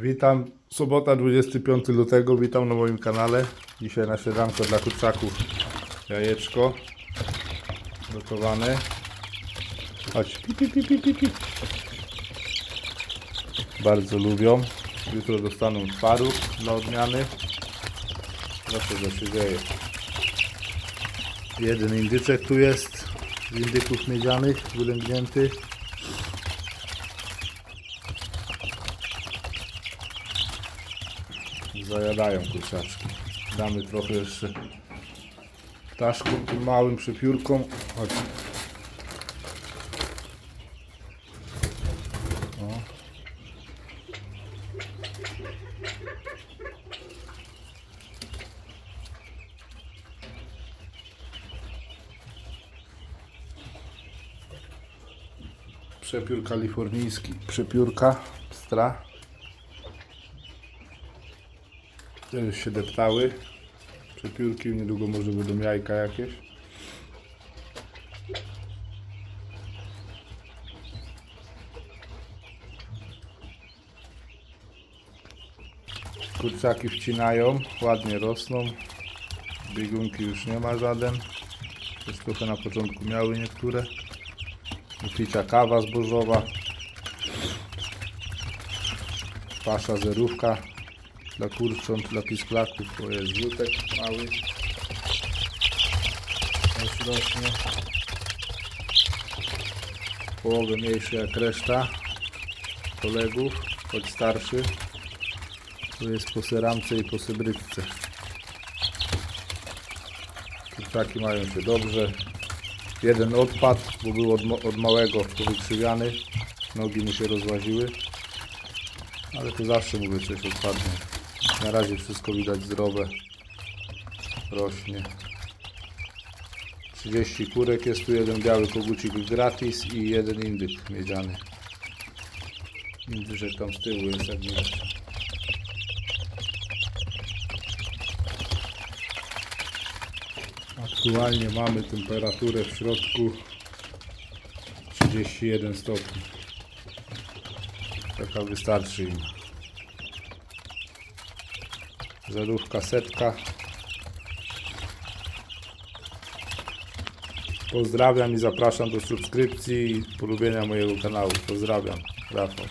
Witam, sobota 25 lutego, witam na moim kanale. Dzisiaj na śniadanko dla kurczaków jajeczko gotowane. Chodź, pi, pi, pi, pi, pi. Bardzo lubią. Jutro dostaną paru dla odmiany. Zobaczcie co się dzieje. Jeden indyczek tu jest, z indyków miedzianych, wylęgnięty. Zajadają kurczaczki. Damy trochę jeszcze ptaszkom, tym małym przepiórkom. Chodź. Przepiór kalifornijski. Przepiórka pstra. Już się deptały. Przepiórki niedługo może będą jajka jakieś. Kurczaki wcinają, ładnie rosną. Biegunki już nie ma żaden. Też trochę na początku miały niektóre. Picia kawa zbożowa. Pasza zerówka dla kurcząt, dla pisklaków, to jest żółtek mały. Już rośnie. Połowę mniejszy jak reszta kolegów, choć starszy. Tu jest po seramce i po sybrydce. Kurczaki mają się dobrze. Jeden odpadł, bo był od, od małego powykrzywiany. Nogi mu się rozłaziły. Ale to zawsze mówię, coś odpadnie. Na razie wszystko widać zdrowe. Rośnie. 30 kurek jest tu, jeden biały kogucik gratis i jeden indyk miedziany. Indyszek tam z tyłu jest jak widać. Aktualnie mamy temperaturę w środku 31 stopni. Taka wystarczy im. Zarówka setka. Pozdrawiam i zapraszam do subskrypcji i polubienia mojego kanału. Pozdrawiam. Rafał.